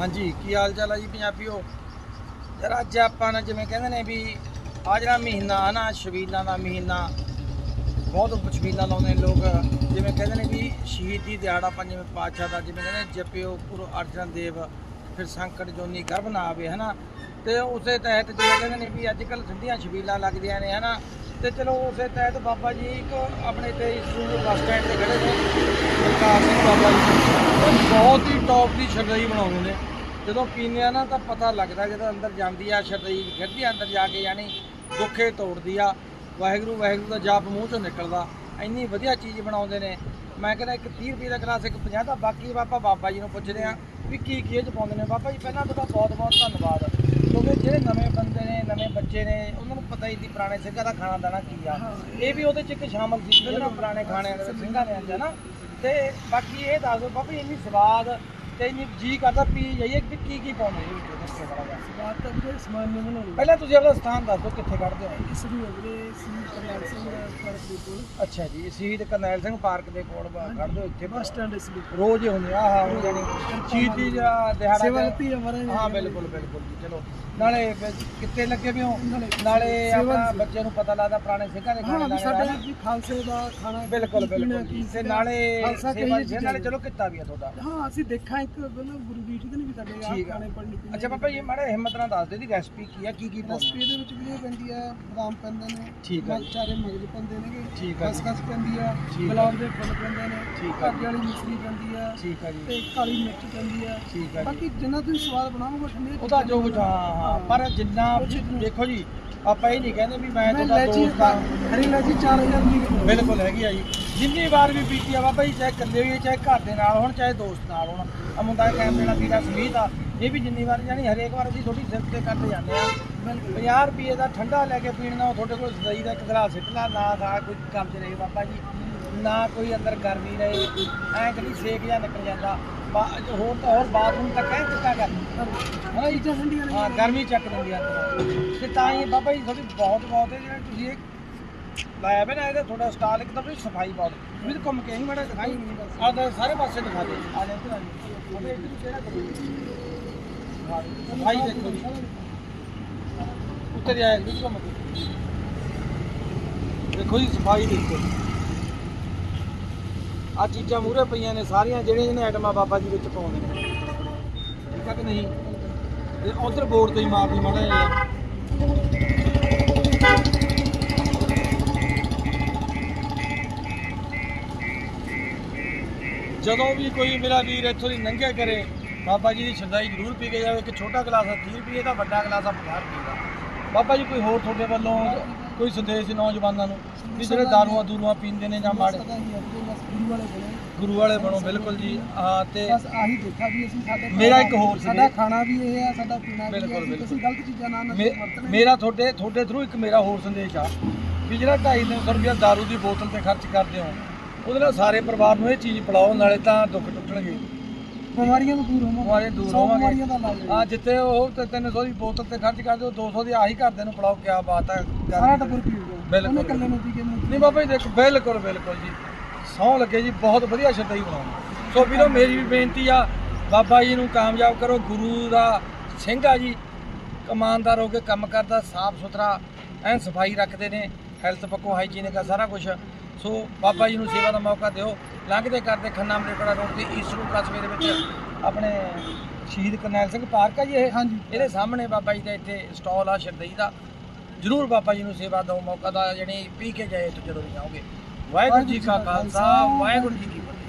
ਹਾਂਜੀ, ਕੀ ਹਾਲ ਚਾਲ ਹੈ ਜੀ ਪੰਜਾਬੀਓ? ਯਾਰ ਅੱਜ ਆਪਾਂ ਨਾ ਜਿਵੇਂ ਕਹਿੰਦੇ ਨੇ ਵੀ ਆ ਜਿਹੜਾ ਮਹੀਨਾ ਹੈ ਨਾ, ਸ਼ਬੀਲਾਂ ਦਾ ਮਹੀਨਾ, ਬਹੁਤ ਸ਼ਬੀਲਾਂ ਲਾਉਂਦੇ ਨੇ ਲੋਕ। ਜਿਵੇਂ ਕਹਿੰਦੇ ਨੇ ਵੀ ਸ਼ਹੀਦੀ ਦਿਹਾੜਾ ਪੰਜਵੇਂ ਪਾਤਸ਼ਾਹ ਦਾ, ਜਿਵੇਂ ਕਹਿੰਦੇ ਨੇ ਜਪਿਓ ਗੁਰੂ ਅਰਜਨ ਦੇਵ, ਫਿਰ ਸੰਕਟ ਜੋਨੀ ਗਰਭ ਨਾ ਆਵੇ, ਹਨਾ? ਤੇ ਉਸੇ ਤਹਿਤ ਜਿਵੇਂ ਕਹਿੰਦੇ ਨੇ ਵੀ ਅੱਜ ਕੱਲ ਠੰਡੀਆਂ ਸ਼ਬੀਲਾਂ ਲੱਗਦੀਆਂ ਨੇ, ਹਨਾ? ਤੇ ਚਲੋ ਉਸੇ ਤਹਿਤ ਬਾਬਾ ਜੀ ਇੱਕ ਆਪਣੇ ਤੇ ਸੂਰ ਬੱਸ ਸਟੈਂਡ ਤੇ ਖੜੇ ਨੇ। ਪ੍ਰਕਾਸ਼ ਸਿੰਘ ਬਾਬਾ ਜੀ ਬਹੁਤ ਹੀ ਟੌਪ ਦੀ ਸ਼ਰਦਈ ਬਣਾਉਂਦੇ ਨੇ। ਜਦੋਂ ਪੀਂਦੇ ਆ ਨਾ ਤਾਂ ਪਤਾ ਲੱਗਦਾ ਜਦੋਂ ਅੰਦਰ ਜਾਂਦੀ ਆ ਗਿਰਦੀ ਆ ਅੰਦਰ ਜਾ ਕੇ ਯਾਨੀ ਦੁੱਖੇ ਤੋੜਦੀ ਆ। ਵਾਹਿਗੁਰੂ ਵਾਹਿਗੁਰੂ ਦਾ ਜਾਪ ਮੂੰਹ ਚੋਂ ਨਿਕਲਦਾ। ਇੰਨੀ ਵਧੀਆ ਚੀਜ਼ ਬਣਾਉਂਦੇ ਨੇ। ਮੈਂ ਕਹਿੰਦਾ ਇੱਕ 30 ਰੁਪਏ ਦਾ ਗਲਾਸ ਇੱਕ 50 ਦਾ ਬਾਕੀ ਆਪਾਂ ਬਾਬਾ ਜੀ ਨੂੰ ਪੁੱਛਦੇ ਆ ਵੀ ਕੀ ਕੀ ਇਹ ਚ ਪਾਉਂਦੇ ਨੇ। ਬਾਬਾ ਜੀ ਪਹਿਲਾਂ ਤੁਹਾਡਾ ਬਹੁਤ ਬਹੁਤ ਧੰਨਵਾਦ। ਕਿਉਂਕਿ ਜਿਹੜੇ ਨਵੇਂ ਬੰਦੇ ਨੇ ਨਵੇਂ ਬੱਚੇ ਨੇ ਉਹਨਾਂ ਨੂੰ ਪਤਾ ਹੀ ਨਹੀਂ ਪੁਰਾਣੇ ਸਿੰਘਾਂ ਦਾ ਖਾਣਾ ਦਾਣਾ ਕੀ ਆ। ਇਹ ਵੀ ਉਹਦੇ ਚ ਇੱਕ ਸ਼ਾਮਲ ਸੀ ਜਿਹੜਾ ਪੁਰਾਣੇ ਖਾਣੇ ਦੇ ਸਿੰਘਾਂ ਦੇ ਆਂਦੇ ਨਾ। ਤੇ ਬਾਕੀ ਇਹ ਦੱਸ ਦਿਓ ਬਾਬਾ ਜੀ ਇੰਨੀ ਸਵਾਦ ਤੇ ਇੰਨੀ ਜੀ ਕਰਦਾ ਪੀ ਜਾਈਏ ਵੀ ਕੀ ਕੀ ਪਾਉਂਦੇ ਜੀ ਵਿੱਚ ਦੱਸੋ ਜਿਹਾ। ਬਾਤ ਤਾਂ ਵੀਰੇ ਸਮਾਨ ਨਹੀਂ ਬਣਾਉਣੀ ਪਹਿਲਾਂ ਤੁਸੀਂ ਆਪਣਾ ਸਥਾਨ ਦੱਸ ਕਿੱਥੇ ਕੱਢਦੇ ਹੋ। ਇਸ ਨੂੰ ਵੀਰੇ ਸੀ ਕਰਿਆਲ ਸਿੰਘ ਪਾਰਕ ਦੇ ਕੋਲ। ਅੱਛਾ ਜੀ ਸ਼ਹੀਦ ਕਰਨੈਲ ਸਿੰਘ ਪਾਰਕ ਦੇ ਕੋਲ ਕੱਢਦੇ ਹੋ ਇੱਥੇ। ਬੱਸ ਸਟੈਂਡ ਇਸ ਲਈ ਰੋਜ਼ ਹੀ ਹੁੰਦੇ ਆ ਹਾਂ ਜਾਨੀ ਸ਼ਹੀਦੀ ਜਿਹੜਾ ਦਿਹਾੜਾ ਸੇਵਾ ਦਿੱਤੀ ਹਮਾਰੇ ਹਾਂ ਬਿਲਕੁਲ ਬਿਲਕੁਲ ਜੀ ਚਲੋ। ਨਾਲੇ ਕਿੱਥੇ ਲੱਗੇ ਵੀ ਹੋ ਨਾਲੇ ਆਪਣਾ ਦੀ- ਬੱਚੇ ਨੂੰ ਪਤਾ ਲੱਗਦਾ ਪੁਰਾਣੇ ਸਿੰਘਾਂ ਦੇ ਖਾਣੇ ਦਾਣੇ ਸਾਡੇ ਦਾ ਜੀ ਖਾਲਸੇ ਦਾ ਖਾਣਾ ਬਿਲਕੁਲ ਕੀ ਬਿਲਕੁਲ ਕੀ ਤੇ। ਨਾਲੇ ਸੇਵਾ ਚੀਜ਼ਾਂ ਨਾਲੇ ਨੇ। ਚਲੋ ਕਿੱਤਾ ਵੀ ਆ ਤੁਹਾਡਾ। ਹਾਂ ਅਸੀਂ ਦੇਖਾਂ ਇੱਕ ਪਹਿਲਾਂ ਗੁਰੂ ਦੀ ਠੀਕ ਨਹੀਂ ਵੀ ਸਾਡੇ ਆ ਠੀਕ ਆ। ਖਾਣੇ ਪੜਨੇ ਪੀਣੇ ਅੱਛਾ ਪਾਪਾ ਜੀ ਮਾੜਾ ਹਿੰਮਤ ਨਾਲ ਦੱਸ ਦਿਓ ਦੀ ਰੈਸਪੀ ਕੀ ਆ ਕੀ ਕੀ ਪਾਉਂਦੇ ਰੈਸਪੀ ਦੇ ਵਿੱਚ ਵੀ ਇਹ ਪੈਂਦੀ ਆ ਬਦਾਮ ਪੈਂਦੇ ਨੇ ਠੀਕ ਆ ਜੀ। ਚਾਰੇ ਮਗਜ ਪੈਂਦੇ ਨੇਗੇ ਠੀਕ ਆ ਜੀ। ਖਸਖਸ ਪੈਂਦੀ ਆ ਠੀਕ ਆ। ਗੁਲਾਬ ਦੇ ਫੁੱਲ ਪੈਂਦੇ ਨੇ ਠੀਕ ਆ ਜੀ। ਕਾਜੇ ਵਾਲੀ ਮਿਸਰੀ ਪੈਂਦੀ ਆ ਠੀਕ ਆ ਜੀ ਤੇ ਕਾਲੀ ਮਿਰਚ ਪੈਂਦੀ ਆ ਠੀਕ ਆ ਜੀ ਬਾਕੀ ਜਿੰਨਾ ਤੁਸੀਂ ਸਵਾਦ ਬਣਾਓਗੇ ਠੰਡੇ ਉਹਦਾ ਜੋ ਕੁਝ ਹਾਂ ਹਾਂ ਪਰ ਜਿੰਨਾ ਦੇਖੋ ਜੀ ਆਪਾਂ ਇਹ ਨਹੀਂ ਕਹਿੰਦੇ ਵੀ ਮੈਂ ਮੈਂ ਤੁਹਾਡਾ ਲੈਚੀ ਦੋਸਤ ਆ ਹਰੀ ਲੈਚੀ 4000 ਦੀ ਕਿਲੋ ਬਿਲਕੁਲ ਹੈਗੀ ਆ ਜੀ ਜਿੰਨੀ ਵਾਰ ਵੀ ਪੀਤੀ ਆ ਬਾਬਾ ਜੀ ਚਾਹੇ ਇਕੱਲੇ ਹੋਈਏ ਚਾਹੇ ਘਰ ਦੇ ਨਾਲ ਹੋਣ ਚਾਹੇ ਦੋਸਤ ਨਾਲ ਹੋਣ ਆ ਮੁੰਡਾ ਕੈਮਰੇ ਨਾਲ ਵੀਰਾ ਸਮੀਤ ਆ ਇਹ ਵੀ ਜਿੰਨੀ ਵਾਰ ਜਾਨੀ ਹਰੇਕ ਵਾਰ ਅਸੀਂ ਥੋੜੀ ਸਿਰ ਤੇ ਕਰਦੇ ਜਾਂਦੇ ਆ। 50 ਰੁਪਏ ਦਾ ਠੰਡਾ ਲੈ ਕੇ ਪੀਣ ਨਾਲ ਤੁਹਾਡੇ ਕੋਲ ਸਦਾਈ ਦਾ ਇੱਕ ਗਲਾਸ ਸਿੱਟ ਲਾ ਨਾ ਖਾ ਕੋਈ ਕਬਜ਼ ਰਹੇ ਬਾਬਾ ਜੀ ਨਾ ਕੋਈ ਅੰਦਰ ਗਰਮੀ ਰਹੇ ਐਂ ਕਦੀ ਸੇਕ ਜਾਂ ਨਿਕਲ ਜਾਂਦਾ। ਹੋਰ ਤਾਂ ਹੋਰ ਬਾਥਰੂਮ ਤੱਕ ਐ ਚਿੱਟਾ ਕਰ ਹਾਂ ਇਹ ਠੰਡੀਆਂ ਨੇ ਹਾਂ ਗਰਮੀ ਚੱਕ ਦਿੰਦੀ ਆ। ਤੇ ਤਾਂ ਹੀ ਬਾਬਾ ਜੀ ਤੁਹਾਡੀ ਬਹੁਤ ਬਹੁਤ ਹੈ ਜਿਹੜਾ ਤੁਸੀਂ ਇਹ ਲਾਇਆ ਵੇ ਨਾ ਇਹਦਾ ਤੁਹਾਡਾ ਸਟਾਲ ਇੱਕ ਤਾਂ ਵੀ ਸਫ਼ਾਈ ਬਹੁਤ ਵੀ ਤਾਂ ਘੁੰਮ ਕੇ ਹੀ ਮਾੜਾ ਦਿਖਾਈ। ਆ ਤਾਂ ਸਾਰੇ ਪਾਸੇ ਦਿਖਾ ਦੇ ਆ ਜਾ ਇੱਧਰ ਆ ਜਾ। ਅਬੇ ਇੱਧਰ ਕਿਹੜਾ ਕਰੋ ਸਫ਼ਾਈ ਦੇਖੋ ਉੱਤਰ ਜਾਏ ਵੀ ਘੁੰਮ ਕੇ। ਦੇਖੋ ਜੀ ਸਫ਼ਾਈ ਦੇਖੋ। ਆ ਚੀਜ਼ਾਂ ਮੂਰੇ ਪਈਆਂ ਨੇ ਸਾਰੀਆਂ ਜਿਹੜੀਆਂ ਜਿਹੜੀਆਂ ਆਈਟਮਾਂ ਬਾਬਾ ਜੀ ਵਿੱਚ ਪਾਉਂਦੇ ਨੇ। ਠੀਕ ਆ ਕਿ ਨਹੀਂ? ਤੇ ਉਧਰ ਬੋਰਡ ਤੇ ਹੀ ਮਾਰਦੀ ਮਾੜਾ ਜਿਹਾ। ਜਦੋਂ ਵੀ ਕੋਈ ਮੇਰਾ ਵੀਰ ਇੱਥੋਂ ਦੀ ਲੰਘਿਆ ਕਰੇ ਬਾਬਾ ਜੀ ਦੀ ਸ਼ਰਦਾਈ ਜ਼ਰੂਰ ਪੀ ਕੇ ਜਾਵੇ। ਇੱਕ ਛੋਟਾ ਗਲਾਸ ਆ 30 ਰੁਪਏ ਦਾ ਵੱਡਾ ਗਲਾਸ ਆ 50 ਰੁਪਏ ਦਾ। ਬਾਬਾ ਜੀ ਕੋਈ ਹੋਰ ਤੁਹਾਡੇ ਵੱਲੋਂ ਕੋਈ ਸੰਦੇਸ਼ ਨੌਜਵਾਨਾਂ ਨੂੰ ਵੀ ਜਿਹੜੇ ਦਾਰੂਆਂ ਦੂਰੂਆਂ ਪੀਂਦੇ ਨੇ ਜਾਂ ਮਾੜੇ ਗੁਰੂ ਵਾਲੇ ਬਣੇ ਬਿਲਕੁਲ ਜੀ। ਹਾਂ ਤੇ ਬਸ ਆਹੀ ਦੇਖਾ ਵੀ ਅਸੀਂ ਸਾਡੇ ਮੇਰਾ ਇੱਕ ਹੋਰ ਸਾਡਾ ਖਾਣਾ ਵੀ ਇਹ ਆ ਸਾਡਾ ਪੀਣਾ ਵੀ ਬਿਲਕੁਲ, ਬਿਲਕੁਲ। ਗਲਤ ਚੀਜ਼ਾਂ ਨਾਲ ਨਾ ਵਰਤਣੇ ਮੇਰਾ ਤੁਹਾਡੇ ਤੁਹਾਡੇ ਥਰੂ ਇੱਕ ਮੇਰਾ ਹੋਰ ਸੰਦੇਸ਼ ਆ ਵੀ ਜਿਹੜਾ 250 ਰੁਪਏ ਦਾਰੂ ਦੀ ਬੋਤਲ ਤੇ ਖਰਚ ਕਰਦੇ ਹੋ ਉਹਦੇ ਨਾਲ ਸਾਰੇ ਪਰਿਵਾਰ ਨੂੰ ਇਹ ਚੀਜ਼ ਪਿਲਾਓ ਨਾਲੇ ਤਾਂ ਦੁੱਖ ਟੁੱਟਣਗੇ। ਬਿਮਾਰੀਆਂ ਤੋਂ ਦੂਰ ਹੋਵਾਂਗੇ? ਬਿਮਾਰੀਆਂ ਦੂਰ ਹੋਵਾਂਗੇ। ਹੈ ਜਿੱਥੇ ਉਹ ਤੇ 300 ਦੀ ਬੋਤਲ ਤੇ ਖਰਚ ਕਰਦੇ ਹੋ 200 ਦੀ ਆਹੀ ਘਰਦੇ ਨੂੰ ਪਿਲਾਓ ਕਿਆ ਬਾਤ ਹੈ ਸਾਰਾ ਟੱਬਰ ਪੀਊਗਾ ਬਿਲਕੁਲ। ਉਹਨੇ ਇਕੱਲੇ ਨੂੰ ਪੀ ਕੇ ਨਹੀਂ ਬਾਬਾ ਜੀ ਦੇਖੋ ਬਿਲਕੁਲ ਬਿਲਕੁਲ ਜੀ। ਸੌ ਲੱਗੇ ਜੀ ਬਹੁਤ ਵਧੀਆ ਸ਼ਰਦਾਈ ਬਣਾਉਂਦੇ ਸੋ ਵੀਰੋ ਮੇਰੀ ਵੀ ਬੇਨਤੀ ਆ ਬਾਬਾ ਜੀ ਨੂੰ ਕਾਮਯਾਬ ਕਰੋ ਗੁਰੂ ਦਾ ਸਿੰਘ ਆ ਜੀ। ਇਮਾਨਦਾਰ ਹੋ ਕੇ ਕੰਮ ਕਰਦਾ ਸਾਫ਼ ਸੁਥਰਾ ਐਨ ਸਫ਼ਾਈ ਰੱਖਦੇ ਨੇ ਹੈਲਥ ਪੱਕੋ ਹਾਈਜੀਨਿਕ ਆ ਸਾਰਾ ਕੁਝ ਸੋ ਬਾਬਾ ਜੀ ਨੂੰ ਸੇਵਾ ਦਾ ਮੌਕਾ ਦਿਓ। ਲੰਘਦੇ ਕਰਦੇ ਖੰਨਾ ਮਰੇਕੜਾ ਰੋਡ ਤੇ ਈਸਰੂ ਕਸਬੇ ਦੇ ਵਿੱਚ ਆਪਣੇ ਸ਼ਹੀਦ ਕਰਨੈਲ ਸਿੰਘ ਪਾਰਕ ਆ ਜੀ ਇਹ? ਹਾਂਜੀ। ਇਹਦੇ ਸਾਹਮਣੇ ਬਾਬਾ ਜੀ ਦਾ ਇੱਥੇ ਸਟਾਲ ਆ ਸ਼ਰਦਈ ਦਾ। ਜਰੂਰ ਬਾਬਾ ਜੀ ਨੂੰ ਸੇਵਾ ਦਿਓ ਮੌਕਾ ਦਾ ਜਣੀ ਪੀ ਕੇ ਜਾਏ ਤੂੰ ਜਦੋਂ ਵੀ ਜਾਓਗੇ ਵਾਹਿਗੁਰੂ ਜੀ ਕਾ ਖਾਲਸਾ ਵਾਹਿਗੁਰੂ ਜੀ ਕੀ ਫਤਿਹ।